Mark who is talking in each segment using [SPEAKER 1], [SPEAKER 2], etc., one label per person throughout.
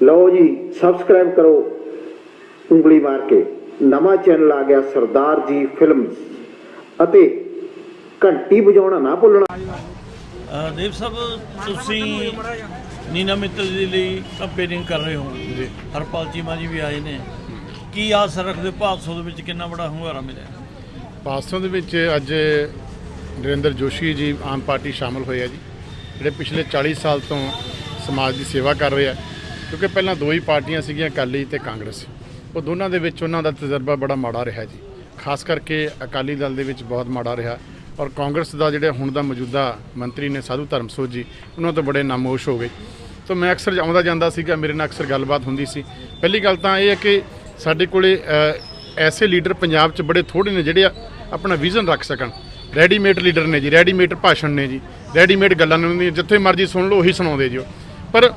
[SPEAKER 1] ਲਓ ਜੀ ਸਬਸਕ੍ਰਾਈਬ ਕਰੋ ਉਂਗਲੀ ਮਾਰ ਕੇ। ਨਵਾਂ ਚੈਨਲ ਆ ਗਿਆ ਸਰਦਾਰ ਜੀ ਫਿਲਮਸ ਅਤੇ ਘੰਟੀ ਵਜਾਉਣਾ ਨਾ ਭੁੱਲਣਾ।
[SPEAKER 2] ਦੇਵ ਸਾਹਿਬ ਤੁਸੀਂ ਨੀਨਾ ਮਿੱਤਲ ਜੀ ਲਈ ਕੰਪੇਨਿੰਗ ਕਰ ਰਹੇ ਹੋ ਜੀ ਹਰਪਾਲ ਚੀਮਾ ਜੀ ਵੀ ਆਏ ਨੇ। ਕੀ ਆਸ ਰੱਖਦੇ ਭਾਦਸੋਂ ਦੇ ਵਿੱਚ ਕਿੰਨਾ ਬੜਾ ਹੁੰਗਾਰਾ ਮਿਲਿਆ?
[SPEAKER 3] ਪਾਸੋਂ ਦੇ ਵਿੱਚ ਅੱਜ ਨਰਿੰਦਰ ਜੋਸ਼ੀ ਜੀ ਆਮ ਪਾਰਟੀ ਸ਼ਾਮਲ ਹੋਏ ਆ ਜੀ। ਜਿਹੜੇ ਪਿਛਲੇ 40 ਸਾਲ ਤੋਂ ਸਮਾਜ ਦੀ ਸੇਵਾ ਕਰ ਰਹੇ ਆ। ਕਿਉਂਕਿ ਪਹਿਲਾਂ ਦੋ ਹੀ ਪਾਰਟੀਆਂ ਸੀਗੀਆਂ, ਅਕਾਲੀ ਤੇ ਕਾਂਗਰਸ। ਉਹ ਦੋਨਾਂ ਦੇ ਵਿੱਚ ਉਹਨਾਂ ਦਾ ਤਜਰਬਾ ਬੜਾ ਮਾੜਾ ਰਿਹਾ ਜੀ। ਖਾਸ ਕਰਕੇ ਅਕਾਲੀ ਦਲ ਦੇ ਵਿੱਚ ਬਹੁਤ ਮਾੜਾ ਰਿਹਾ ਔਰ ਕਾਂਗਰਸ ਦਾ ਜਿਹੜੇ ਹੁਣ ਦਾ ਮੌਜੂਦਾ ਮੰਤਰੀ ਨੇ ਸਾਧੂ ਧਰਮਸੋਤ ਜੀ, ਉਹਨਾਂ ਤੋਂ ਬੜੇ ਨਾਮੋਸ਼ ਹੋ ਗਏ। ਤਾਂ ਮੈਂ ਅਕਸਰ ਆਉਂਦਾ ਜਾਂਦਾ ਸੀਗਾ, ਮੇਰੇ ਨਾਲ ਅਕਸਰ ਗੱਲਬਾਤ ਹੁੰਦੀ ਸੀ। ਪਹਿਲੀ ਗੱਲ ਤਾਂ ਇਹ ਹੈ ਕਿ ਸਾਡੇ ਕੋਲੇ ਐਸੇ ਲੀਡਰ ਪੰਜਾਬ 'ਚ ਬੜੇ ਥੋੜੇ ਨੇ ਜਿਹੜੇ ਆਪਣਾ ਵਿਜ਼ਨ ਰੱਖ ਸਕਣ। ਰੈਡੀਮੇਡ ਲੀਡਰ ਨੇ ਜੀ, ਰੈਡੀਮੇਡ ਭਾਸ਼ਣ ਨੇ ਜੀ। ਰੈਡੀਮੇਡ ਗੱਲਾਂ ਨੇ ਉਹਨਾਂ ਦੀਆਂ ਜਿੱਥੇ ਮਰਜ਼ੀ ਸੁਣ ਲਓ, ਉਹੀ ਸੁਣਾਉਂਦੇ ਜੀ ਉਹ। ਪਰ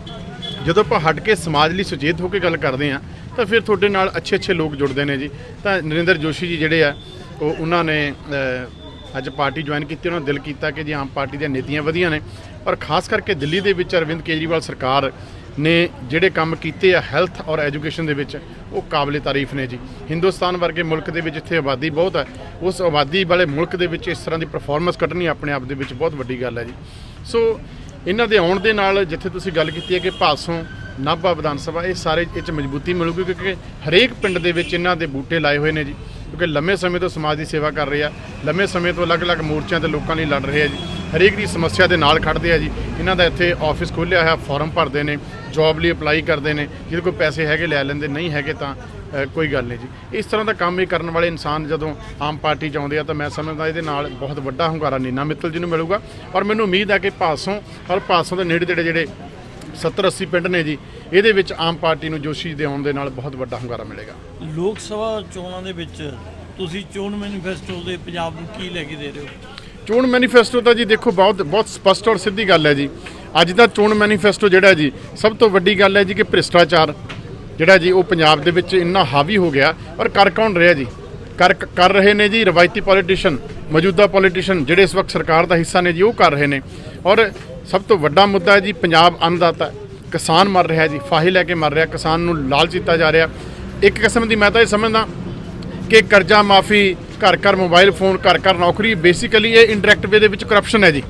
[SPEAKER 3] ਜਦੋਂ ਆਪਾਂ ਹਟ ਕੇ ਸਮਾਜ ਲਈ ਸੁਚੇਤ ਹੋ ਕੇ ਗੱਲ ਕਰਦੇ ਆ ਤਾਂ ਫਿਰ ਤੁਹਾਡੇ ਨਾਲ ਅੱਛੇ ਅੱਛੇ ਲੋਕ ਜੁੜਦੇ ਨੇ ਜੀ। ਤਾਂ ਨਰਿੰਦਰ ਜੋਸ਼ੀ ਜੀ ਜਿਹੜੇ ਆ, ਉਹ ਉਹਨਾਂ ਨੇ ਅੱਜ ਪਾਰਟੀ ਜੁਆਇਨ ਕੀਤੀ, ਉਹਨਾਂ ਨੇ ਦਿਲ ਕੀਤਾ ਕਿ ਜੀ ਆਮ ਪਾਰਟੀ ਦੀਆਂ ਨੀਤੀਆਂ ਵਧੀਆ ਨੇ। ਔਰ ਖਾਸ ਕਰਕੇ ਦਿੱਲੀ ਦੇ ਵਿੱਚ ਅਰਵਿੰਦ ਕੇਜਰੀਵਾਲ ਸਰਕਾਰ ਨੇ ਜਿਹੜੇ ਕੰਮ ਕੀਤੇ ਆ ਹੈਲਥ ਔਰ ਐਜੂਕੇਸ਼ਨ ਦੇ ਵਿੱਚ, ਉਹ ਕਾਬਲੇ ਤਾਰੀਫ ਨੇ ਜੀ। ਹਿੰਦੁਸਤਾਨ ਵਰਗੇ ਮੁਲਕ ਦੇ ਵਿੱਚ ਜਿੱਥੇ ਆਬਾਦੀ ਬਹੁਤ ਹੈ ਉਸ ਆਬਾਦੀ ਵਾਲੇ ਮੁਲਕ ਦੇ ਵਿੱਚ ਇਸ ਤਰ੍ਹਾਂ ਦੀ ਪਰਫਾਰਮੈਂਸ ਕੱਢਣੀ ਆਪਣੇ ਆਪ ਦੇ ਵਿੱਚ ਬਹੁਤ ਵੱਡੀ ਗੱਲ ਹੈ ਜੀ। ਸੋ ਇਹਨਾਂ ਦੇ ਆਉਣ ਦੇ ਨਾਲ ਜਿੱਥੇ ਤੁਸੀਂ ਗੱਲ ਕੀਤੀ ਹੈ ਕਿ ਭਾਸੋਂ ਨਾਭਾ ਵਿਧਾਨ ਸਭਾ, ਇਹ ਸਾਰੇ ਇਹ ਚ ਮਜ਼ਬੂਤੀ ਮਿਲੂਗੀ ਕਿਉਂਕਿ ਹਰੇਕ ਪਿੰਡ ਦੇ ਵਿੱਚ ਇਹਨਾਂ ਦੇ ਬੂਟੇ ਲਾਏ ਹੋਏ ਨੇ ਜੀ। ਕਿਉਂਕਿ ਲੰਮੇ ਸਮੇਂ ਤੋਂ ਸਮਾਜ ਦੀ ਸੇਵਾ ਕਰ ਰਹੇ ਆ, ਲੰਮੇ ਸਮੇਂ ਤੋਂ ਅਲੱਗ-ਅਲੱਗ ਮੋਰਚਿਆਂ ਤੇ ਲੋਕਾਂ ਲਈ ਲੜ ਰਹੇ ਆ ਜੀ। ਹਰੇਕ ਦੀ ਸਮੱਸਿਆ ਦੇ ਨਾਲ ਖੜਦੇ ਆ ਜੀ। ਇਹਨਾਂ ਦਾ ਇੱਥੇ ਆਫਿਸ ਖੋਲ੍ਹਿਆ ਹੋਇਆ, ਫਾਰਮ ਭਰਦੇ ਨੇ, ਜੌਬ ਲਈ ਅਪਲਾਈ ਕਰਦੇ ਨੇ। ਜਿਹਦੇ ਕੋਲ ਪੈਸੇ ਹੈਗੇ, ਲੈ ਲੈਂਦੇ, ਨਹੀਂ ਹੈਗੇ ਤਾਂ ਕੋਈ ਗੱਲ ਨਹੀਂ ਜੀ। ਇਸ ਤਰ੍ਹਾਂ ਦਾ ਕੰਮ ਇਹ ਕਰਨ ਵਾਲੇ ਇਨਸਾਨ ਜਦੋਂ ਆਮ ਪਾਰਟੀ 'ਚ ਆਉਂਦੇ ਆ ਤਾਂ ਮੈਂ ਸਮਝਦਾ ਇਹਦੇ ਨਾਲ ਬਹੁਤ ਵੱਡਾ ਹੁੰਗਾਰਾ ਨੀਨਾ ਮਿੱਤਲ ਜੀ ਨੂੰ ਮਿਲੂਗਾ। ਔਰ ਮੈਨੂੰ ਉਮੀਦ ਹੈ ਕਿ ਪਾਸੋਂ ਔਰ ਪਾਸੋਂ ਦੇ ਨੇੜੇ ਤੇੜੇ ਜਿਹੜੇ 70 80 ਪਿੰਡ ਨੇ ਜੀ ਇਹਦੇ ਵਿੱਚ ਆਮ ਪਾਰਟੀ ਨੂੰ ਜੋਸ਼ੀ ਦੇ ਆਉਣ ਦੇ ਨਾਲ ਬਹੁਤ ਵੱਡਾ ਹੁੰਗਾਰਾ ਮਿਲੇਗਾ।
[SPEAKER 2] ਲੋਕ ਸਭਾ ਚੋਣਾਂ ਦੇ ਵਿੱਚ ਤੁਸੀਂ ਚੋਣ ਮੈਨੀਫੈਸਟੋ ਦੇ ਪੰਜਾਬ ਨੂੰ ਕੀ ਲੈ ਕੇ ਦੇ ਰਹੇ ਹੋ?
[SPEAKER 3] ਚੋਣ ਮੈਨੀਫੈਸਟੋ ਤਾਂ ਜੀ ਦੇਖੋ ਬਹੁਤ ਬਹੁਤ ਸਪਸ਼ਟ ਔਰ ਸਿੱਧੀ ਗੱਲ ਹੈ ਜੀ। ਅੱਜ ਦਾ ਚੋਣ ਮੈਨੀਫੈਸਟੋ ਜਿਹੜਾ ਜੀ ਸਭ ਤੋਂ ਵੱਡੀ ਗੱਲ ਹੈ ਜੀ ਕਿ ਭ੍ਰਿਸ਼ਟਾਚਾਰ ਜਿਹੜਾ ਜੀ ਉਹ ਪੰਜਾਬ ਦੇ ਵਿੱਚ ਇੰਨਾ ਹਾਵੀ ਹੋ ਗਿਆ ਔਰ ਕਰ ਕੌਣ ਰਿਹਾ ਜੀ? ਕਰ ਕਰ ਰਹੇ ਨੇ ਜੀ ਰਵਾਇਤੀ ਪੋਲੀਟੀਸ਼ੀਅਨ ਮੌਜੂਦਾ ਪੋਲੀਟੀਸ਼ੀਅਨ ਜਿਹੜੇ ਇਸ ਵਕਤ ਸਰਕਾਰ ਦਾ ਹਿੱਸਾ ਨੇ ਜੀ, ਉਹ ਕਰ ਰਹੇ ਨੇ। ਔਰ ਸਭ ਤੋਂ ਵੱਡਾ ਮੁੱਦਾ ਹੈ ਜੀ ਪੰਜਾਬ ਅੰਨਦਾਤਾ, ਕਿਸਾਨ ਮਰ ਰਿਹਾ ਜੀ, ਫਾਹੇ ਲੈ ਕੇ ਮਰ ਰਿਹਾ, ਕਿਸਾਨ ਨੂੰ ਲਾਲਚ ਦਿੱਤਾ ਜਾ ਰਿਹਾ। ਇੱਕ ਕਿਸਮ ਦੀ ਮੈਂ ਤਾਂ ਇਹ ਸਮਝਦਾ ਕਿ ਕਰਜ਼ਾ ਮਾਫੀ, ਘਰ ਘਰ ਮੋਬਾਈਲ ਫੋਨ ਘਰ ਘਰ ਨੌਕਰੀ ਬੇਸਿਕਲੀ ਇਹ ਇਨਡਾਇਰੈਕਟ ਵੇ ਦੇ ਵਿੱਚ ਕਰਪਸ਼ਨ ਹੈ ਜੀ।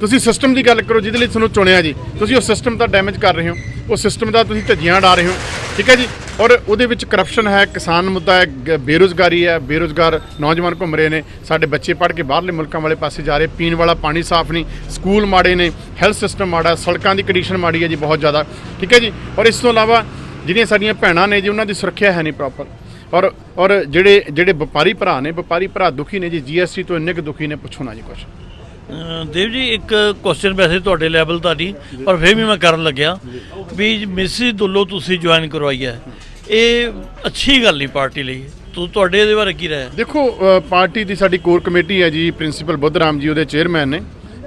[SPEAKER 3] ਤੁਸੀਂ ਸਿਸਟਮ ਦੀ ਗੱਲ ਕਰੋ, ਜਿਹਦੇ ਲਈ ਤੁਹਾਨੂੰ ਚੁਣਿਆ ਜੀ। ਤੁਸੀਂ ਉਹ ਸਿਸਟਮ ਦਾ ਡੈਮੇਜ ਕਰ ਰਹੇ ਹੋ, ਉਹ ਸਿਸਟਮ ਦਾ ਤੁਸੀਂ ਧੱਜੀਆਂ ਡਾ ਰਹੇ ਹੋ, ਠੀਕ ਹੈ ਜੀ? ਔਰ ਉਹਦੇ ਵਿੱਚ ਕਰਪਸ਼ਨ ਹੈ, ਕਿਸਾਨ ਮੁੱਦਾ ਹੈ, ਗ- ਬੇਰੁਜ਼ਗਾਰੀ ਹੈ, ਬੇਰੁਜ਼ਗਾਰ ਨੌਜਵਾਨ ਘੁੰਮ ਰਹੇ ਨੇ, ਸਾਡੇ ਬੱਚੇ ਪੜ੍ਹ ਕੇ ਬਾਹਰਲੇ ਮੁਲਕਾਂ ਵਾਲੇ ਪਾਸੇ ਜਾ ਰਹੇ, ਪੀਣ ਵਾਲਾ ਪਾਣੀ ਸਾਫ਼ ਨਹੀਂ, ਸਕੂਲ ਮਾੜੇ ਨੇ ਹੈਲਥ ਸਿਸਟਮ ਮਾੜਾ, ਸੜਕਾਂ ਦੀ ਕੰਡੀਸ਼ਨ ਮਾੜੀ ਹੈ ਜੀ ਬਹੁਤ ਜ਼ਿਆਦਾ, ਠੀਕ ਹੈ ਜੀ? ਔਰ ਇਸ ਤੋਂ ਇਲਾਵਾ ਜਿਹੜੀਆਂ ਸਾਡੀਆਂ ਭੈਣਾਂ ਨੇ ਜੀ, ਉਹਨਾਂ ਦੀ ਸੁਰੱਖਿਆ ਹੈ ਨਹੀਂ ਪ੍ਰੋਪਰ ਔਰ ਔਰ ਜਿਹੜੇ ਜਿਹੜੇ ਵਪਾਰੀ ਭਰਾ ਨੇ, ਵਪਾਰੀ ਭਰਾ ਦੁਖੀ ਨੇ ਜੀ ਜੀਐਸਟੀ ਤੋਂ ਇੰਨੇ ਕੁ ਦੁਖੀ ਨੇ, ਪੁੱਛੋ ਨਾ ਜੀ ਕੁਛ।
[SPEAKER 2] ਦੇਵ ਜੀ, ਇੱਕ ਕੁਐਸਚਨ ਵੈਸੇ ਤੁਹਾਡੇ ਲੈਵਲ ਦਾ ਨਹੀਂ, ਪਰ ਫਿਰ ਵੀ ਮੈਂ ਕਰਨ ਲੱਗਿਆ ਵੀ ਮਿਸਿਸ ਦੁੱਲੋ ਤੁਸੀਂ ਜੁਆਇਨ ਕਰਵਾਈ ਹੈ। ਇਹ ਅੱਛੀ ਗੱਲ ਨਹੀਂ ਪਾਰਟੀ ਲਈ। ਤੂੰ ਤੁਹਾਡੇ ਇਹਦੇ ਬਾਰੇ ਕੀ ਰਾਏ ਹੈ?
[SPEAKER 3] ਦੇਖੋ ਪਾਰਟੀ ਦੀ ਸਾਡੀ ਕੋਰ ਕਮੇਟੀ ਹੈ ਜੀ, ਪ੍ਰਿੰਸੀਪਲ ਬੁੱਧਰਾਮ ਜੀ, ਉਹਦੇ ਚੇਅਰਮੈਨ ਨੇ।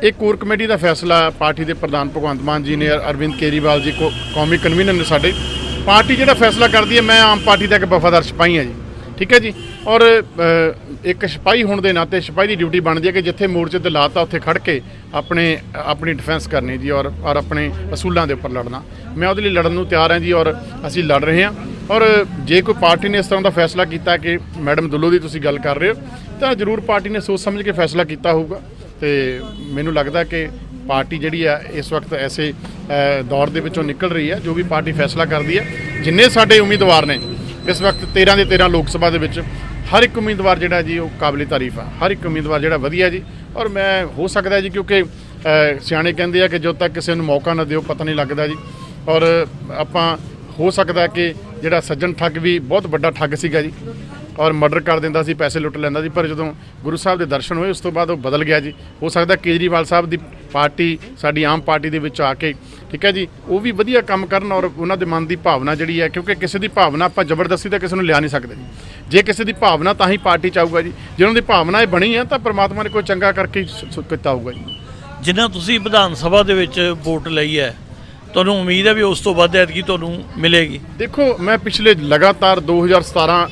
[SPEAKER 3] ਇਹ ਕੋਰ ਕਮੇਟੀ ਦਾ ਫੈਸਲਾ ਪਾਰਟੀ ਦੇ ਪ੍ਰਧਾਨ ਭਗਵੰਤ ਮਾਨ ਜੀ ਨੇ, ਅਰਵਿੰਦ ਕੇਜਰੀਵਾਲ ਜੀ, ਕੋ, ਕੌਮੀ ਕਨਵੀਨਰ ਨੇ ਸਾਡੇ। ਪਾਰਟੀ ਜਿਹੜਾ ਫੈਸਲਾ ਕਰਦੀ ਹੈ, ਮੈਂ ਆਮ ਪਾਰਟੀ ਦਾ ਇੱਕ ਵਫਾਦਾਰ ਸਿਪਾਹੀ ਹਾਂ ਜੀ। ਠੀਕ ਹੈ ਜੀ? ਔਰ ਇੱਕ ਸਿਪਾਹੀ ਹੋਣ ਦੇ ਨਾਤੇ ਸਿਪਾਹੀ ਦੀ ਡਿਊਟੀ ਬਣਦੀ ਹੈ ਕਿ ਜਿੱਥੇ ਮੋਰਚੇ ਤੇ ਲਾਤਾ ਉੱਥੇ ਖੜ ਕੇ ਆਪਣੇ, ਆਪਣੀ ਡਿਫੈਂਸ ਕਰਨੀ ਜੀ ਔਰ ਔਰ ਆਪਣੇ ਅਸੂਲਾਂ ਦੇ ਉੱਪਰ ਲੜਨਾ। ਮੈਂ ਉਹਦੇ ਲਈ ਲੜਨ ਨੂੰ ਤਿਆਰ ਹਾਂ ਜੀ ਔਰ ਅਸੀਂ ਲੜ ਰਹੇ ਹਾਂ। ਔਰ ਜੇ ਕੋਈ ਪਾਰਟੀ ਨੇ ਇਸ ਤਰ੍ਹਾਂ ਦਾ ਫੈਸਲਾ ਕੀਤਾ ਕਿ ਮੈਡਮ ਦੁੱਲੋ ਦੀ ਤੁਸੀਂ ਗੱਲ ਕਰ ਰਹੇ ਹੋ, ਤਾਂ ਜ਼ਰੂਰ ਪਾਰਟੀ ਨੇ ਸੋਚ ਸਮਝ ਕੇ ਫੈਸਲਾ ਕੀਤਾ ਹੋਊਗਾ। ਤੇ ਮੈਨੂੰ ਲੱਗਦਾ ਕਿ ਪਾਰਟੀ ਜਿਹੜੀ ਆ, ਇਸ ਵਕਤ ਐਸੇ ਦੌਰ ਦੇ ਵਿੱਚੋਂ ਨਿਕਲ ਰਹੀ ਹੈ ਜੋ ਵੀ ਪਾਰਟੀ ਫੈਸਲਾ ਕਰਦੀ ਹੈ ਜਿੰਨੇ ਸਾਡੇ ਉਮੀਦਵਾਰ ਨੇ ਇਸ ਵਕਤ 13 ਦੇ 13 ਲੋਕ ਸਭਾ ਦੇ ਵਿੱਚ ਹਰ ਇੱਕ ਉਮੀਦਵਾਰ ਜਿਹੜਾ ਜੀ ਉਹ ਕਾਬਲੇ ਤਾਰੀਫ ਆ। ਹਰ ਇੱਕ ਉਮੀਦਵਾਰ ਜਿਹੜਾ ਵਧੀਆ ਜੀ। ਔਰ ਮੈਂ ਹੋ ਸਕਦਾ ਜੀ ਕਿਉਂਕਿ ਸਿਆਣੇ ਕਹਿੰਦੇ ਆ ਕਿ ਜਦੋਂ ਤੱਕ ਕਿਸੇ ਨੂੰ ਮੌਕਾ ਨਾ ਦਿਓ ਪਤਾ ਨਹੀਂ ਲੱਗਦਾ ਜੀ। ਔਰ ਆਪਾਂ ਹੋ ਸਕਦਾ ਕਿ ਜਿਹੜਾ ਸੱਜਣ ਠੱਗ ਵੀ ਬਹੁਤ ਵੱਡਾ ਠੱਗ ਸੀਗਾ ਜੀ। ਔਰ ਮਰਡਰ ਕਰ ਦਿੰਦਾ ਸੀ ਪੈਸੇ ਲੁੱਟ ਲੈਂਦਾ ਸੀ ਪਰ ਜਦੋਂ ਗੁਰੂ ਸਾਹਿਬ ਦੇ ਦਰਸ਼ਨ ਹੋਏ ਉਸ ਤੋਂ ਬਾਅਦ ਉਹ ਬਦਲ ਗਿਆ ਜੀ। ਹੋ ਸਕਦਾ ਕੇਜਰੀਵਾਲ ਸਾਹਿਬ ਦੀ ਪਾਰਟੀ ਸਾਡੀ ਆਮ ਪਾਰਟੀ ਦੇ ਵਿੱਚ ਆ ਕੇ ਠੀਕ ਹੈ ਜੀ? ਉਹ ਵੀ ਵਧੀਆ ਕੰਮ ਕਰਨ ਔਰ ਉਹਨਾਂ ਦੇ ਮਨ ਦੀ ਭਾਵਨਾ ਜਿਹੜੀ ਹੈ ਕਿਉਂਕਿ ਕਿਸੇ ਦੀ ਭਾਵਨਾ ਆਪਾਂ ਜ਼ਬਰਦਸਤੀ ਤਾਂ ਕਿਸੇ ਨੂੰ ਲਿਆ ਨਹੀਂ ਸਕਦੇ ਜੀ। ਜੇ ਕਿਸੇ ਦੀ ਭਾਵਨਾ ਤਾਂ ਹੀ ਪਾਰਟੀ ਚ ਆਊਗਾ ਜੀ। ਜੇ ਉਹਨਾਂ ਦੀ ਭਾਵਨਾ ਇਹ ਬਣੀ ਹੈ ਤਾਂ ਪ੍ਰਮਾਤਮਾ ਨੇ ਕੋਈ ਚੰਗਾ ਕਰਕੇ ਕੀਤਾ ਹੋਊਗਾ ਜੀ।
[SPEAKER 2] ਜਿੰਨਾ ਤੁਸੀਂ ਵਿਧਾਨ ਸਭਾ ਦੇ ਵਿੱਚ ਵੋਟ ਲਈ ਹੈ ਤੁਹਾਨੂੰ ਉਮੀਦ ਹੈ ਵੀ ਉਸ ਤੋਂ ਵੱਧ ਐਤਕੀ ਤੁਹਾਨੂੰ ਮਿਲੇਗੀ?
[SPEAKER 3] ਦੇਖੋ ਮੈਂ ਪਿਛਲੇ ਲਗਾਤਾਰ 2017 ਅ,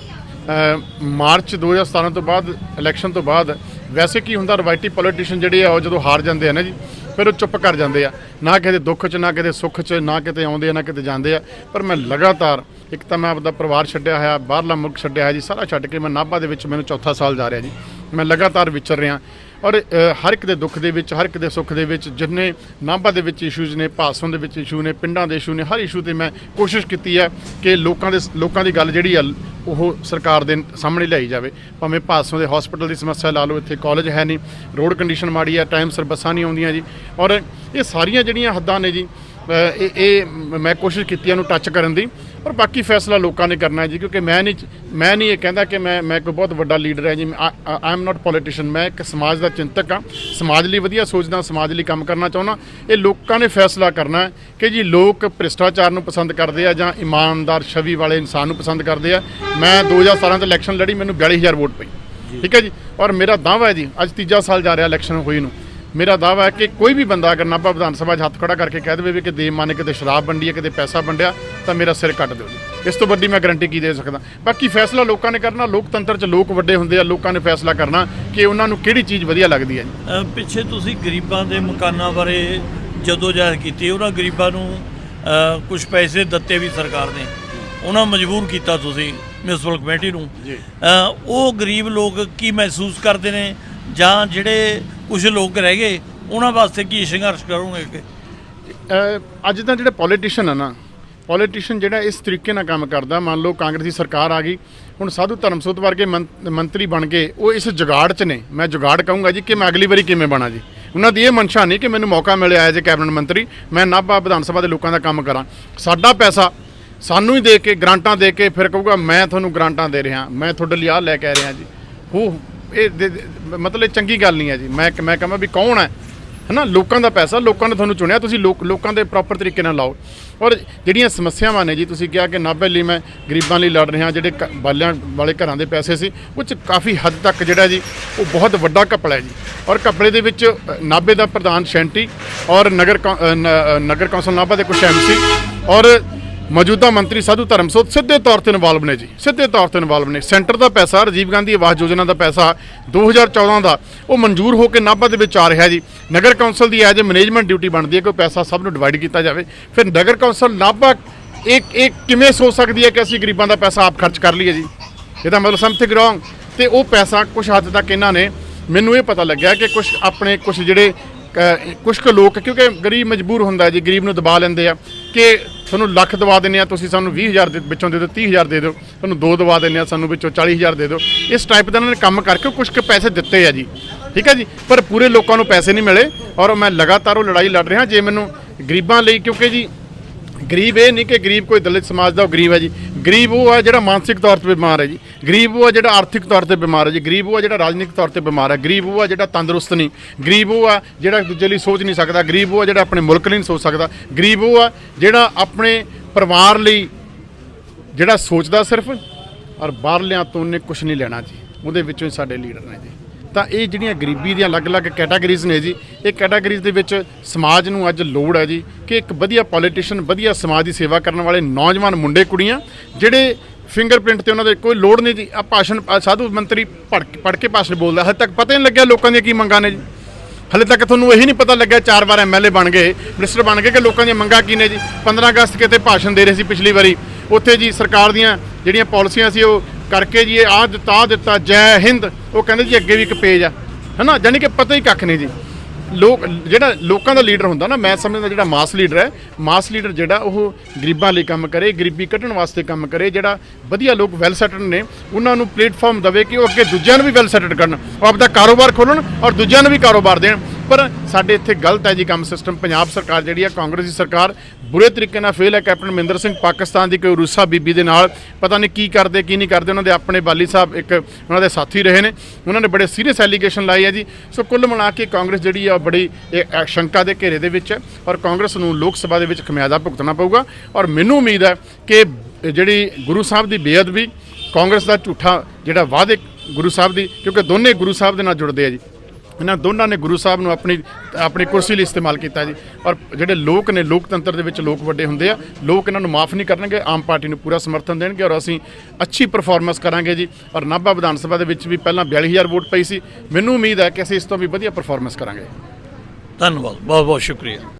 [SPEAKER 3] ਮਾਰਚ 2017 ਤੋਂ ਬਾਅਦ ਇਲੈਕਸ਼ਨ ਤੋਂ ਬਾਅਦ, ਵੈਸੇ ਕੀ ਹੁੰਦਾ, ਰਵਾਇਤੀ ਪੋਲੀਟੀਸ਼ੀਅਨ ਜਿਹੜੇ ਆ, ਉਹ ਜਦੋਂ ਹਾਰ ਜਾਂਦੇ ਆ ਨਾ ਜੀ, ਫਿਰ ਉਹ ਚੁੱਪ ਕਰ ਜਾਂਦੇ ਆ। ਨਾ ਕਿਤੇ ਦੁੱਖ 'ਚ, ਨਾ ਕਿਤੇ ਸੁੱਖ 'ਚ, ਨਾ ਕਿਤੇ ਆਉਂਦੇ ਆ, ਨਾ ਕਿਤੇ ਜਾਂਦੇ ਆ। ਪਰ ਮੈਂ ਲਗਾਤਾਰ, ਇੱਕ ਤਾਂ ਮੈਂ ਆਪਦਾ ਪਰਿਵਾਰ ਛੱਡਿਆ ਹੋਇਆ, ਬਾਹਰਲਾ ਮੁਲਕ ਛੱਡਿਆ ਹੋਇਆ ਜੀ, ਸਾਰਾ ਛੱਡ ਕੇ ਮੈਂ ਨਾਭਾ ਦੇ ਵਿੱਚ ਮੈਨੂੰ ਚੌਥਾ ਸਾਲ ਜਾ ਰਿਹਾ ਜੀ। ਮੈਂ ਲਗਾਤਾਰ ਵਿਚਰ ਰਿਹਾ। ਔਰ ਹਰ ਇੱਕ ਦੇ ਦੁੱਖ ਦੇ ਵਿੱਚ, ਹਰ ਇੱਕ ਦੇ ਸੁੱਖ ਦੇ ਵਿੱਚ, ਜਿੰਨੇ ਨਾਭਾ ਦੇ ਵਿੱਚ ਇਸ਼ੂਜ਼ ਨੇ, ਭਾਸੋਂ ਦੇ ਵਿੱਚ ਇਸ਼ੂ ਨੇ, ਪਿੰਡਾਂ ਦੇ ਇਸ਼ੂ ਨੇ, ਹਰ ਇਸ਼ੂ ਤੇ ਮੈਂ ਕੋਸ਼ਿਸ਼ ਕੀਤੀ ਹੈ ਕਿ ਲੋਕਾਂ ਦੇ ਲੋਕਾਂ ਦੀ ਗੱਲ ਜਿਹੜੀ ਆ ਉਹ ਸਰਕਾਰ ਦੇ ਸਾਹਮਣੇ ਲਿਆਈ ਜਾਵੇ। ਭਾਵੇਂ ਭਾਸੋਂ ਦੇ ਹਸਪੀਟਲ ਦੀ ਸਮੱਸਿਆ ਲਾ ਲਓ, ਇੱਥੇ ਕਾਲਜ ਹੈ ਨਹੀਂ ਰੋਡ ਕੰਡੀਸ਼ਨ ਮਾੜੀ ਹੈ ਟਾਈਮ ਸਿਰ ਬੱਸਾਂ ਨਹੀਂ ਆਉਂਦੀਆਂ ਜੀ। ਔਰ ਇਹ ਸਾਰੀਆਂ ਜਿਹੜੀਆਂ ਹੱਦਾਂ ਨੇ ਜੀ ਇਹ ਇਹ ਮੈਂ ਕੋਸ਼ਿਸ਼ ਕੀਤੀ ਹੈ ਇਹਨੂੰ ਟੱਚ ਕਰਨ ਦੀ। ਔਰ ਬਾਕੀ ਫੈਸਲਾ ਲੋਕਾਂ ਨੇ ਕਰਨਾ ਹੈ ਜੀ ਕਿਉਂਕਿ ਮੈਂ ਨਹੀਂ ਮੈਂ ਨਹੀਂ ਇਹ ਕਹਿੰਦਾ ਕਿ ਮੈਂ ਮੈਂ ਕੋਈ ਬਹੁਤ ਵੱਡਾ ਲੀਡਰ ਹਾਂ ਜੀ। ਆਈ ਐਮ ਨਾਟ ਪੋਲੀਟੀਸ਼ੀਅਨ ਮੈਂ ਇੱਕ ਸਮਾਜ ਦਾ ਚਿੰਤਕ ਹਾਂ। ਸਮਾਜ ਲਈ ਵਧੀਆ ਸੋਚਦਾ ਸਮਾਜ ਲਈ ਕੰਮ ਕਰਨਾ ਚਾਹੁੰਦਾ। ਇਹ ਲੋਕਾਂ ਨੇ ਫੈਸਲਾ ਕਰਨਾ ਹੈ ਕਿ ਜੀ ਲੋਕ ਭ੍ਰਿਸ਼ਟਾਚਾਰ ਨੂੰ ਪਸੰਦ ਕਰਦੇ ਆ ਜਾਂ ਇਮਾਨਦਾਰ ਛਵੀ ਵਾਲੇ ਇਨਸਾਨ ਨੂੰ ਪਸੰਦ ਕਰਦੇ ਆ। ਮੈਂ 2017 ਚ ਇਲੈਕਸ਼ਨ ਲੜੀ ਮੈਨੂੰ 42000 ਵੋਟ ਪਈ। ਠੀਕ ਹੈ ਜੀ? ਔਰ ਮੇਰਾ ਦਾਅਵਾ ਹੈ ਜੀ ਅੱਜ ਤੀਜਾ ਸਾਲ ਜਾ ਰਿਹਾ ਇਲੈਕਸ਼ਨ ਹੋਈ ਨੂੰ। ਮੇਰਾ ਦਾਅਵਾ ਹੈ ਕਿ ਕੋਈ ਵੀ ਬੰਦਾ ਅਗਰ ਨਾਭਾ ਵਿਧਾਨ ਸਭਾ 'ਚ ਹੱਥ ਖੜਾ ਕਰਕੇ ਕਹਿ ਦੇਵੇ ਵੀ ਕਿ ਦੇ ਮਾਨੇ ਕਿਤੇ ਸ਼ਰਾਬ ਵੰਡੀ ਹੈ ਕਿਤੇ ਪੈਸਾ ਵੰਡਿਆ ਤਾਂ ਮੇਰਾ ਸਿਰ ਕੱਟ ਦਿਓ ਜੀ। ਇਸ ਤੋਂ ਵੱਡੀ ਮੈਂ ਗਾਰੰਟੀ ਕੀ ਦੇ ਸਕਦਾ? ਬਾਕੀ ਫੈਸਲਾ ਲੋਕਾਂ ਨੇ ਕਰਨਾ ਲੋਕਤੰਤਰ 'ਚ ਲੋਕ ਵੱਡੇ ਹੁੰਦੇ ਆ ਲੋਕਾਂ ਨੇ ਫੈਸਲਾ ਕਰਨਾ ਕਿ ਉਹਨਾਂ ਨੂੰ ਕਿਹੜੀ ਚੀਜ਼ ਵਧੀਆ ਲੱਗਦੀ ਹੈ ਜੀ।
[SPEAKER 2] ਪਿੱਛੇ ਤੁਸੀਂ ਗਰੀਬਾਂ ਦੇ ਮਕਾਨਾਂ ਬਾਰੇ ਜਦੋਂ ਜਾਹਿਰ ਕੀਤੀ ਉਹਨਾਂ ਗਰੀਬਾਂ ਨੂੰ ਕੁਝ ਪੈਸੇ ਦਿੱਤੇ ਵੀ ਸਰਕਾਰ ਨੇ। ਉਹਨਾਂ ਮਜਬੂਰ ਕੀਤਾ ਤੁਸੀਂ ਮਿਊਨਿਸਪਲ ਕਮੇਟੀ ਨੂੰ। ਉਹ ਗਰੀਬ ਲੋਕ ਕੀ ਮਹਿਸੂਸ ਕਰਦੇ ਨੇ? ਜਾਂ ਜਿਹੜੇ ਕੁਝ ਲੋਕ ਰਹਿ ਗਏ, ਉਹਨਾਂ ਵਾਸਤੇ ਕੀ ਸੰਘਰਸ਼ ਕਰੋਗੇ ਕਿ
[SPEAKER 3] ਅੱਜ ਤਾਂ ਜਿਹੜਾ ਪੋਲੀਟੀਸ਼ੀਅਨ ਆ ਨਾ ਪੋਲੀਟੀਸ਼ੀਅਨ ਜਿਹੜਾ ਇਸ ਤਰੀਕੇ ਨਾਲ ਕੰਮ ਕਰਦਾ, ਮੰਨ ਲਓ ਕਾਂਗਰਸ ਦੀ ਸਰਕਾਰ ਆ ਗਈ, ਹੁਣ ਸਾਧੂ ਧਰਮਸੋਤ ਵਰਗੇ ਮੰਤਰੀ ਬਣ ਗਏ ਉਹ ਇਸ ਜੁਗਾੜ 'ਚ ਨੇ। ਮੈਂ ਜੁਗਾੜ ਕਹੂੰਗਾ ਜੀ ਕਿ ਮੈਂ ਅਗਲੀ ਵਾਰੀ ਕਿਵੇਂ ਬਣਾ ਜੀ। ਉਹਨਾਂ ਦੀ ਇਹ ਮਨਸ਼ਾ ਨਹੀਂ ਕਿ ਮੈਨੂੰ ਮੌਕਾ ਮਿਲਿਆ ਐਜ਼ ਏ ਕੈਬਨਿਟ ਮੰਤਰੀ, ਮੈਂ ਨਾਭਾ ਵਿਧਾਨ ਸਭਾ ਦੇ ਲੋਕਾਂ ਦਾ ਕੰਮ ਕਰਾਂ। ਸਾਡਾ ਪੈਸਾ ਸਾਨੂੰ ਹੀ ਦੇ ਕੇ, ਗ੍ਰਾਂਟਾਂ ਦੇ ਕੇ ਫਿਰ ਕਹੂਗਾ, ਮੈਂ ਤੁਹਾਨੂੰ ਗ੍ਰਾਂਟਾਂ ਦੇ ਰਿਹਾ, ਮੈਂ ਤੁਹਾਡੇ ਲਈ ਆਹ ਲੈ ਕੇ ਆ ਰਿਹਾ ਜੀ। ਉਹ ਇਹ ਦੇ- ਮਤਲਬ ਇਹ ਚੰਗੀ ਗੱਲ ਨਹੀਂ ਹੈ ਜੀ। ਮੈਂ ਮੈਂ ਕਹਾਂ ਵੀ ਕੌਣ ਹੈ? ਹਨਾ? ਲੋਕਾਂ ਦਾ ਪੈਸਾ, ਲੋਕਾਂ ਨੇ ਤੁਹਾਨੂੰ ਚੁਣਿਆ, ਤੁਸੀਂ ਲੋਕਾਂ ਦੇ ਪ੍ਰੋਪਰ ਤਰੀਕੇ ਨਾਲ ਲਾਓ। ਔਰ ਜਿਹੜੀਆਂ ਸਮੱਸਿਆਵਾਂ ਨੇ ਜੀ, ਤੁਸੀਂ ਕਿਹਾ ਕਿ ਨਾਭੇ ਲਈ ਮੈਂ ਗਰੀਬਾਂ ਲਈ ਲੜ ਰਿਹਾ, ਜਿਹੜੇ ਕ- ਬਾਲਿਆਂ ਵਾਲੇ ਘਰਾਂ ਦੇ ਪੈਸੇ ਸੀ, ਉਹ ਚ ਕਾਫੀ ਹੱਦ ਤੱਕ ਜਿਹੜਾ ਜੀ, ਉਹ ਬਹੁਤ ਵੱਡਾ ਘਪਲਾ ਹੈ ਜੀ। ਔਰ ਘਪਲੇ ਦੇ ਵਿੱਚ ਨਾਭੇ ਦਾ ਪ੍ਰਧਾਨ ਸ਼ੈਂਟੀ ਔਰ ਨਗਰ ਕੌ- ਨਗਰ ਕੌਂਸਲ ਨਾਭਾ ਦੇ ਕੁਝ ਐਮਸੀ ਔਰ ਮੌਜੂਦਾ ਮੰਤਰੀ ਸਾਧੂ ਧਰਮਸੋਤ ਸਿੱਧੇ ਤੌਰ ਤੇ ਇਨਵੋਲਵ ਨੇ ਜੀ। ਸਿੱਧੇ ਤੌਰ ਤੇ ਇਨਵੋਲਵ ਨੇ। ਸੈਂਟਰ ਦਾ ਪੈਸਾ, ਰਾਜੀਵ ਗਾਂਧੀ ਆਵਾਸ ਯੋਜਨਾ ਦਾ ਪੈਸਾ 2014 ਦਾ, ਉਹ ਮਨਜ਼ੂਰ ਹੋ ਕੇ ਨਾਭਾ ਦੇ ਵਿੱਚ ਆ ਰਿਹਾ ਜੀ। ਨਗਰ ਕੌਂਸਲ ਦੀ ਐਜ ਮੈਨੇਜਮੈਂਟ ਡਿਊਟੀ ਬਣਦੀ ਹੈ ਕਿ ਉਹ ਪੈਸਾ ਸਭ ਨੂੰ ਡਿਵਾਈਡ ਕੀਤਾ ਜਾਵੇ। ਫਿਰ ਨਗਰ ਕੌਂਸਲ ਨਾਭਾ ਇੱਕ ਇੱਕ ਕਿਵੇਂ ਸੋਚ ਸਕਦੀ ਹੈ ਕਿ ਅਸੀਂ ਗਰੀਬਾਂ ਦਾ ਪੈਸਾ ਆਪ ਖਰਚ ਕਰ ਲਈਏ ਜੀ? ਇਹਦਾ ਮਤਲਬ ਸਮਥਿੰਗ ਰੋਂਗ ਤੇ ਉਹ ਪੈਸਾ ਕੁਝ ਹੱਦ ਤੱਕ ਇਹਨਾਂ ਨੇ, ਮੈਨੂੰ ਇਹ ਪਤਾ ਲੱਗਿਆ ਕਿ ਕੁਝ ਆਪਣੇ ਕੁਝ ਜਿਹੜੇ ਕੁਝ ਕੁ ਲੋਕ, ਕਿਉਂਕਿ ਗਰੀਬ ਮਜਬੂਰ ਹੁੰਦਾ ਜੀ, ਗਰੀਬ ਨੂੰ ਦਬਾ ਲੈਂਦੇ ਆ ਕਿ ਤੁਹਾਨੂੰ ਲੱਖ ਦਵਾ ਦਿੰਨੇ ਆ ਤੁਸੀਂ ਸਾਨੂੰ 20000 ਦੇ ਵਿੱਚੋਂ ਦੇ ਦਿਓ 30000 ਦੇ ਦਿਓ, ਤੁਹਾਨੂੰ ਦੋ ਦਵਾ ਦਿੰਨੇ ਆ ਸਾਨੂੰ ਵਿੱਚੋਂ 40000 ਦੇ ਦਿਓ। ਇਸ ਟਾਈਪ ਦਾ ਇਹਨਾਂ ਨੇ ਕੰਮ ਕਰਕੇ ਕੁਝ ਕੁ ਪੈਸੇ ਦਿੱਤੇ ਆ ਜੀ। ਠੀਕ ਹੈ ਜੀ? ਪਰ ਪੂਰੇ ਲੋਕਾਂ ਨੂੰ ਪੈਸੇ ਨਹੀਂ ਮਿਲੇ ਔਰ ਮੈਂ ਲਗਾਤਾਰ ਉਹ ਲੜਾਈ ਲੜ ਰਿਹਾ, ਜੇ ਮੈਨੂੰ ਗਰੀਬਾਂ ਲਈ, ਕਿਉਂਕਿ ਜੀ, ਗਰੀਬ ਇਹ ਨਹੀਂ ਕਿ ਗਰੀਬ ਕੋਈ ਦਲਿਤ ਸਮਾਜ ਦਾ ਉਹ ਗਰੀਬ ਹੈ ਜੀ। ਗਰੀਬ ਉਹ ਹੈ ਜਿਹੜਾ ਮਾਨਸਿਕ ਤੌਰ ਤੇ ਬਿਮਾਰ ਹੈ ਜੀ। ਗਰੀਬ ਉਹ ਹੈ ਜਿਹੜਾ ਆਰਥਿਕ ਤੌਰ ਤੇ ਬਿਮਾਰ ਹੈ ਜੀ। ਗਰੀਬ ਉਹ ਹੈ ਜਿਹੜਾ ਰਾਜਨੀਤਿਕ ਤੌਰ ਤੇ ਬਿਮਾਰ ਹੈ। ਗਰੀਬ ਉਹ ਹੈ ਜਿਹੜਾ ਤੰਦਰੁਸਤ ਨਹੀਂ। ਗਰੀਬ ਉਹ ਹੈ ਜਿਹੜਾ ਇੱਕ ਦੂਜੇ ਲਈ ਸੋਚ ਨਹੀਂ ਸਕਦਾ। ਗਰੀਬ ਉਹ ਹੈ ਜਿਹੜਾ ਆਪਣੇ ਮੁਲਕ ਲਈ ਨਹੀਂ ਸੋਚ ਸਕਦਾ। ਗਰੀਬ ਉਹ ਹੈ ਜਿਹੜਾ ਆਪਣੇ ਪਰਿਵਾਰ ਲਈ ਜਿਹੜਾ ਸੋਚਦਾ ਸਿਰਫ ਔਰ ਬਾਹਰਲਿਆਂ ਤੋਂ ਉਹਨੇ ਕੁਝ ਨਹੀਂ ਲੈਣਾ ਜੀ। ਉਹਦੇ ਵਿੱਚੋਂ ਹੀ ਸਾਡੇ ਲੀਡਰ ਨੇ ਜੀ। ਤਾਂ ਇਹ ਜਿਹੜੀਆਂ ਗਰੀਬੀ ਦੀਆਂ ਅਲੱਗ-ਅਲੱਗ ਕੈਟਾਗਰੀਜ਼ ਨੇ ਜੀ, ਇਹ ਕੈਟਾਗਰੀਜ਼ ਦੇ ਵਿੱਚ ਸਮਾਜ ਨੂੰ ਅੱਜ ਲੋੜ ਹੈ ਜੀ ਕਿ ਇੱਕ ਵਧੀਆ ਪੋਲੀਟੀਸ਼ੀਅਨ ਵਧੀਆ ਸਮਾਜ ਦੀ ਸੇਵਾ ਕਰਨ ਵਾਲੇ ਨੌਜਵਾਨ ਮੁੰਡੇ, ਕੁੜੀਆਂ ਜਿਹੜੇ ਫਿੰਗਰਪ੍ਰਿੰਟ ਤੇ ਉਹਨਾਂ ਦੇ ਕੋਈ ਲੋੜ ਨਹੀਂ ਜੀ। ਆ ਭਾਸ਼ਣ ਸਾਧੂ ਮੰਤਰੀ ਪੜ੍ਹ ਪੜ੍ਹ ਕੇ ਭਾਸ਼ਣ ਬੋਲਦਾ ਹਜੇ ਤੱਕ ਪਤਾ ਹੀ ਨਹੀਂ ਲੱਗਿਆ ਲੋਕਾਂ ਦੀਆਂ ਕੀ ਮੰਗਾਂ ਨੇ ਜੀ। ਹਲੇ ਤੱਕ ਤੁਹਾਨੂੰ ਇਹੀ ਨਹੀਂ ਪਤਾ ਲੱਗਿਆ ਚਾਰ ਵਾਰ ਐਮਐਲਏ ਬਣ ਗਏ ਮਿਨਿਸਟਰ ਬਣ ਗਏ ਕਿ ਲੋਕਾਂ ਦੀਆਂ ਮੰਗਾਂ ਕੀ ਨੇ ਜੀ। 15 ਅਗਸਤ ਕਿਤੇ ਭਾਸ਼ਣ ਦੇ ਰਹੇ ਸੀ ਪਿਛਲੀ ਵਾਰੀ। ਉੱਥੇ ਜੀ ਸਰਕਾਰ ਦੀਆਂ ਜਿਹੜੀਆਂ ਪਾਲਿਸੀਆਂ ਸੀ ਉਹ ਕਰਕੇ ਜੀ ਇਹ ਆਹ ਦਿੱਤਾ ਆਹ ਦਿੱਤਾ, ਜੈ ਹਿੰਦ। ਉਹ ਕਹਿੰਦੇ ਜੀ ਅੱਗੇ ਵੀ ਇੱਕ ਪੇਜ ਆ। ਹਨਾ? ਯਾਨੀ ਕਿ ਪਤਾ ਹੀ ਕੱਖ ਨਹੀਂ ਜੀ। ਲੋਕ, ਜਿਹੜਾ ਲੋਕਾਂ ਦਾ ਲੀਡਰ ਹੁੰਦਾ ਨਾ, ਮੈਂ ਸਮਝਦਾ ਜਿਹੜਾ ਮਾਸ ਲੀਡਰ ਹੈ, ਮਾਸ ਲੀਡਰ ਜਿਹੜਾ ਉਹ ਗਰੀਬਾਂ ਲਈ ਕੰਮ ਕਰੇ, ਗਰੀਬੀ ਕੱਢਣ ਵਾਸਤੇ ਕੰਮ ਕਰੇ, ਜਿਹੜਾ ਵਧੀਆ ਲੋਕ ਵੈਲ ਸੈਟਲਡ ਨੇ, ਉਹਨਾਂ ਨੂੰ ਪਲੇਟਫਾਰਮ ਦੇਵੇ ਕਿ ਉਹ ਅੱਗੇ ਦੂਜਿਆਂ ਨੂੰ ਵੀ ਵੈਲ ਸੈਟਲਡ ਕਰਨ। ਉਹ ਆਪਦਾ ਕਾਰੋਬਾਰ ਖੋਲਣ ਔਰ ਦੂਜਿਆਂ ਨੂੰ ਵੀ ਕਾਰੋਬਾਰ ਦੇਣ। ਪਰ ਸਾਡੇ ਇੱਥੇ ਗਲਤ ਹੈ ਜੀ ਕੰਮ ਸਿਸਟਮ। ਪੰਜਾਬ ਸਰਕਾਰ ਜਿਹੜੀ ਹੈ, ਕਾਂਗਰਸ ਦੀ ਸਰਕਾਰ ਬੁਰੇ ਤਰੀਕੇ ਨਾਲ ਫੇਲ ਹੈ। ਕੈਪਟਨ ਮਹਿੰਦਰ ਸਿੰਘ ਪਾਕਿਸਤਾਨ ਦੀ ਕੋਈ ਰੂਸਾ ਬੀਬੀ ਦੇ ਨਾਲ ਪਤਾ ਨਹੀਂ ਕੀ ਕਰਦੇ, ਕੀ ਨਹੀਂ ਕਰਦੇ। ਉਹਨਾਂ ਦੇ ਆਪਣੇ ਬਾਲੀ ਸਾਹਿਬ ਇੱਕ ਉਹਨਾਂ ਦੇ ਸਾਥੀ ਰਹੇ ਨੇ। ਉਹਨਾਂ ਨੇ ਬੜੇ ਸੀਰੀਅਸ ਐਲੀਗੇਸ਼ਨ ਲਾਏ ਹੈ ਜੀ। ਸੋ ਕੁੱਲ ਮਿਲਾ ਕੇ ਕਾਂਗਰਸ ਜਿਹੜੀ ਆ, ਉਹ ਬੜੀ ਇਹ ਅ- ਸ਼ੰਕਾ ਦੇ ਘੇਰੇ ਦੇ ਵਿੱਚ ਹੈ ਔਰ ਕਾਂਗਰਸ ਨੂੰ ਲੋਕ ਸਭਾ ਦੇ ਵਿੱਚ ਖਮਿਆਜ਼ਾ ਭੁਗਤਣਾ ਪਊਗਾ। ਔਰ ਮੈਨੂੰ ਉਮੀਦ ਹੈ ਕਿ ਜਿਹੜੀ ਗੁਰੂ ਸਾਹਿਬ ਦੀ ਬੇਅਦਬੀ ਕਾਂਗਰਸ ਦਾ ਝੂਠਾ ਜਿਹੜਾ ਵਾਅਦੇ ਗੁਰੂ ਸਾਹਿਬ ਦੀ, ਕਿਉਂਕਿ ਦੋਨੇ ਗੁਰੂ ਸਾਹਿਬ ਦੇ ਨਾਲ ਜੁੜਦੇ ਆ ਜੀ। ਇਹਨਾਂ ਦੋਨਾਂ ਨੇ ਗੁਰੂ ਸਾਹਿਬ ਨੂੰ ਆਪਣੀ ਆਪਣੀ ਕੁਰਸੀ ਲਈ ਇਸਤੇਮਾਲ ਕੀਤਾ ਜੀ। ਔਰ ਜਿਹੜੇ ਲੋਕ ਨੇ ਲੋਕਤੰਤਰ ਦੇ ਵਿੱਚ ਲੋਕ ਵੱਡੇ ਹੁੰਦੇ ਆ, ਲੋਕ ਇਹਨਾਂ ਨੂੰ ਮਾਫ ਨਹੀਂ ਕਰਨਗੇ, ਆਮ ਪਾਰਟੀ ਨੂੰ ਪੂਰਾ ਸਮਰਥਨ ਦੇਣਗੇ ਔਰ ਅਸੀਂ ਅੱਛੀ ਪਰਫਾਰਮੈਂਸ ਕਰਾਂਗੇ ਜੀ। ਔਰ ਨਾਭਾ ਵਿਧਾਨ ਸਭਾ ਦੇ ਵਿੱਚ ਵੀ ਪਹਿਲਾਂ 42000 ਵੋਟ ਪਈ ਸੀ। ਮੈਨੂੰ ਉਮੀਦ ਹੈ ਕਿ ਅਸੀਂ ਇਸ ਤੋਂ ਵੀ ਵਧੀਆ ਪਰਫਾਰਮੈਂਸ ਕਰਾਂਗੇ।
[SPEAKER 2] ਧੰਨਵਾਦ ਬਹੁਤ ਬਹੁਤ ਸ਼ੁਕਰੀਆ।